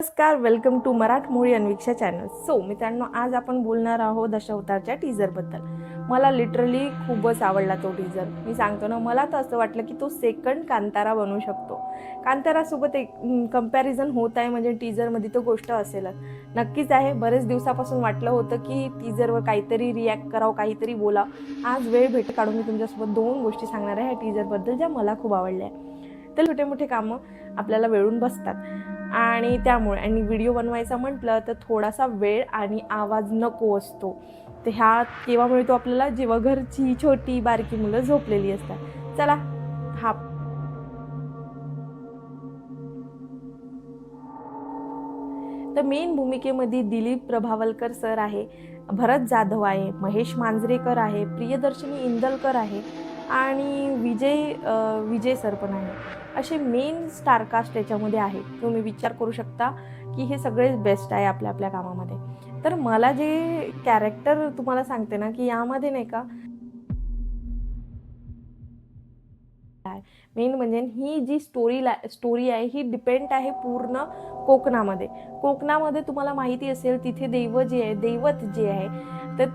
नमस्कार welcome to मराठमोळी Anviksha channel so मित्रांनो आज आपण बोलणार आहोत दशावतारच्या टीझरबद्दल मला लिटरली खूपच आवडला तो टीझर मी सांगतो ना मला तर असं वाटलं की तो सेकंड कांतारा बनू शकतो. कांतारासोबत एक कंपॅरिझन होत आहे म्हणजे टीझरमध्ये तो गोष्ट असेलच. नक्कीच आहे बरेच दिवसापासून वाटलं होतं की टीझरवर काहीतरी रिॲक्ट करावं काहीतरी बोलावं. आज वेळ भेट काढून मी तुमच्यासोबत दोन गोष्टी सांगणार आहे ह्या टीझरबद्दल ज्या मला खूप आवडल्या. तर छोटे मोठे कामं आपल्याला वेळून बसतात. आणि त्यामुळे आणि व्हिडिओ बनवायचा म्हटलं तर थोडासा वेळ आणि आवाज नको असतो. तर ह्या केव्हा मिळतो आपल्याला जेव्हा घरची छोटी बारकी मुलं झोपलेली असतात. चला हा. तर मेन भूमिकेमध्ये दिलीप प्रभावलकर सर आहे भरत जाधव आहे महेश मांजरेकर आहे प्रियदर्शनी इंदलकर आहे आणि विजय विजय सर पण आहे असे मेन स्टारकास्ट याच्यामध्ये आहे तुम्ही विचार करू शकता की हे सगळेच बेस्ट आहे आपल्या आपल्या कामामध्ये. तर मला जे कॅरेक्टर तुम्हाला सांगते ना की यामध्ये नाही का मेन म्हणजे ही जी स्टोरी ला स्टोरी आहे ही डिपेंड आहे पूर्ण कोकणामध्ये. कोकणामध्ये तुम्हाला माहिती असेल तिथे दैव जे आहे दैवत जे आहे तर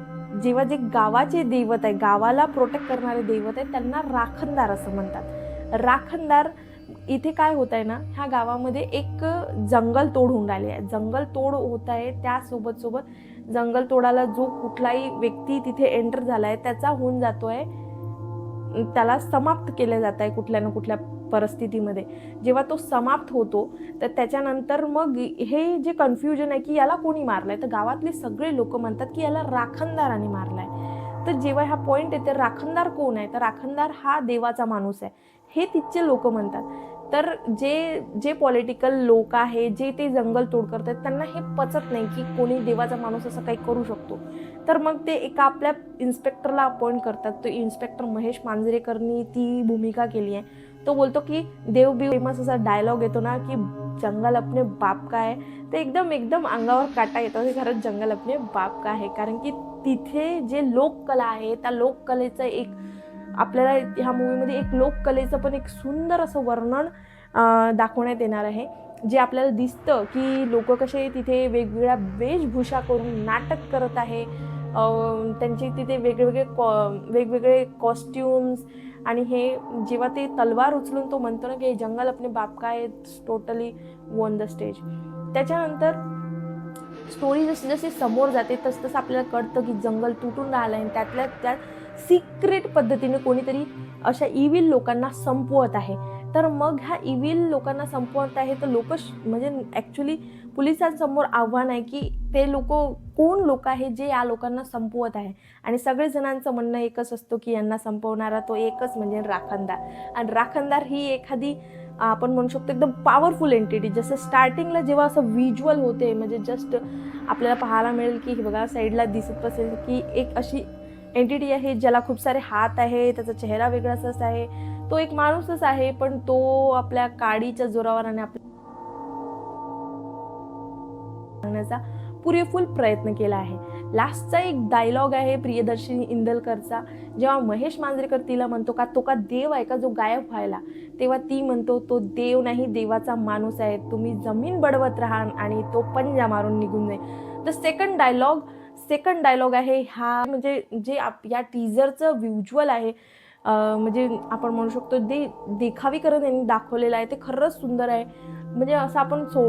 जेव्हा जे गावाचे दैवत आहे गावाला प्रोटेक्ट करणारे दैवत आहे त्यांना राखणदार असं म्हणतात. राखणदार इथे काय होत आहे ना ह्या गावामध्ये एक जंगल तोड होऊन राहिली आहे. जंगल तोड होत आहे त्यासोबत सोबत जंगल तोडाला जो कुठलाही व्यक्ती तिथे एंटर झाला आहे त्याचा होऊन जातो आहे त्याला समाप्त केलं जात आहे कुठल्या ना कुठल्या परिस्थितीमध्ये. जेव्हा तो समाप्त होतो तर त्याच्यानंतर मग हे जे कन्फ्युजन आहे की याला कोणी मारलंय? तर गावातले सगळे लोक म्हणतात की याला राखणदाराने मारलाय. तर जेव्हा हा पॉईंट येते राखणदार कोण आहे? तर राखणदार हा देवाचा माणूस आहे. हे तिथचे लोक म्हणतात. तर जे जे पॉलिटिकल लोक आहे जे ते जंगल तोड करतात त्यांना हे पचत नाही की कोणी देवाचा माणूस असं काही करू शकतो. तर मग ते एका आपल्या इन्स्पेक्टरला अपॉइंट करतात. तो इन्स्पेक्टर महेश मांजरेकरनी ती भूमिका केली आहे. तो बोलतो की देव बी फेमस असा डायलॉग येतो ना की जंगल अपने बाप का आहे ते एकदम एकदम अंगावर काटा येतो हे खरंच जंगल अपने बाप का आहे कारण की तिथे जे लोककला आहे त्या लोककलेचं एक आपल्याला ह्या मूवीमध्ये एक लोककलेचं पण एक सुंदर असं वर्णन दाखवण्यात येणार आहे. जे आपल्याला दिसतं की लोक कसे तिथे वेगवेगळ्या वेशभूषा करून नाटक करत आहे. त्यांचे तिथे वेगवेगळे कॉ वेगवेगळे कॉस्ट्युम्स आणि हे जेव्हा ते तलवार उचलून तो म्हणतो ना की हे जंगल अपने बाप का आहे टोटली वन द स्टेज त्याच्यानंतर स्टोरी जशी जशी समोर जाते तसं तसं आपल्याला कळतं की जंगल तुटून राहिलं आहे त्यातल्या त्यात सिक्रेट पद्धतीने कोणीतरी अशा इविल लोकांना संपवत आहे. तर मग ह्या इव्हिल लोकांना संपवत आहे. तर लोक म्हणजे ॲक्च्युली पोलिसांसमोर आव्हान आहे की ते लोक कोण लोक आहे जे या लोकांना संपवत आहे? आणि सगळे जणांचं म्हणणं एकच असतो की यांना संपवणारा तो एकच म्हणजे राखणदार. आणि राखणदार ही एखादी आपण म्हणू शकतो एकदम पॉवरफुल एंटिटी जसं स्टार्टिंगला जेव्हा असं व्हिज्युअल होते म्हणजे जस्ट आपल्याला पाहायला मिळेल की बघा साईडला दिसत असेल की एक अशी एंटिटी आहे ज्याला खूप सारे हात आहे त्याचा चेहरा वेगळाच आहे. तो एक माणूसच आहे पण तो आपल्या काडीच्या जोरावर आणि आपल्या पुरेपूर प्रयत्न केला आहे. लास्टचा एक डायलॉग आहे प्रियदर्शिनी इंदलकरचा. जेव्हा महेश मांजरेकर तिला म्हणतो का तो का देव आहे का जो गायब व्हायला? तेव्हा ती म्हणतो तो देव नाही देवाचा माणूस आहे. तुम्ही जमीन बडवत राहा आणि तो पंजा मारून निघून जाईल. The second dialogue second dialogue आहे हा म्हणजे जे आप या टीजरचं व्हिज्युअल आहे म्हणजे आपण म्हणू शकतो दे देखावीकरण यांनी दाखवलेलं आहे ते खरंच सुंदर आहे. म्हणजे असं आपण सो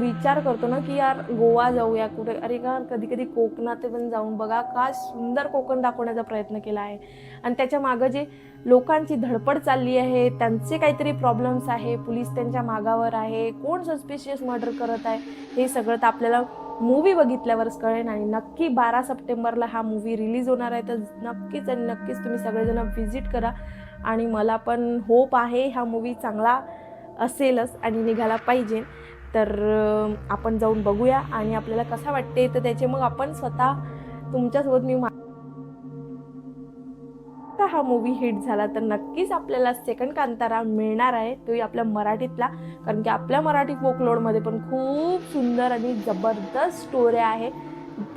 विचार करतो ना की यार गोवा जाऊया कुठे? अरे का कधी कधी कोकणात पण जाऊन बघा का सुंदर कोकण दाखवण्याचा प्रयत्न केला आहे. आणि त्याच्या मागं जे लोकांची धडपड चालली आहे त्यांचे काहीतरी प्रॉब्लेम्स आहे पोलीस त्यांच्या मागावर आहे कोण सस्पिशियस मर्डर करत आहे हे सगळं तर आपल्याला मूवी बघितल्यावरच कळेल आणि नक्की बारा सप्टेंबरला हा मूवी रिलीज होणार आहे. तर नक्कीच आणि नक्कीच तुम्ही सगळेजण व्हिजिट करा. आणि मला पण होप आहे हा मूवी चांगला असेलच आणि निघाला पाहिजे. तर आपण जाऊन बघूया आणि आपल्याला कसा वाटते? तर त्याचे मग आपण स्वतः तुमच्यासोबत मी मा- का हा मूवी हिट झाला तर नक्कीच आपल्याला सेकंड कांतारा मिळणार आहे. तोही आपल्या मराठीतला. कारण की आपल्या मराठी फोकलोडमध्ये पण खूप सुंदर आणि जबरदस्त स्टोऱ्या आहे.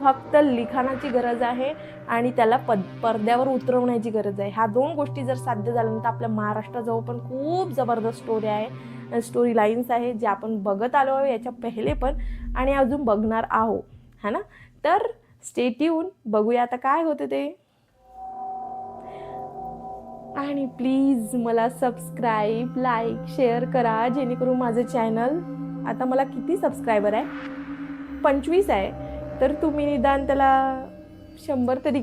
फक्त लिखाणाची गरज आहे आणि त्याला पद पडद्यावर उतरवण्याची गरज आहे. ह्या दोन गोष्टी जर साध्य झाल्यानंतर आपल्या महाराष्ट्राजवळ पण खूप जबरदस्त स्टोरी आहे. स्टोरी लाईन्स आहे जे आपण बघत आलो आहे याच्या पहिले पण आणि अजून बघणार आहो है ना? तर स्टेट येऊन बघूया आता काय होते ते. आणि प्लीज मला सबस्क्राईब लाईक शेअर करा जेणेकरून माझं चॅनल आता मला किती सबस्क्रायबर आहे? पंचवीस आहे. तर तुम्ही निदान त्याला शंभर तरी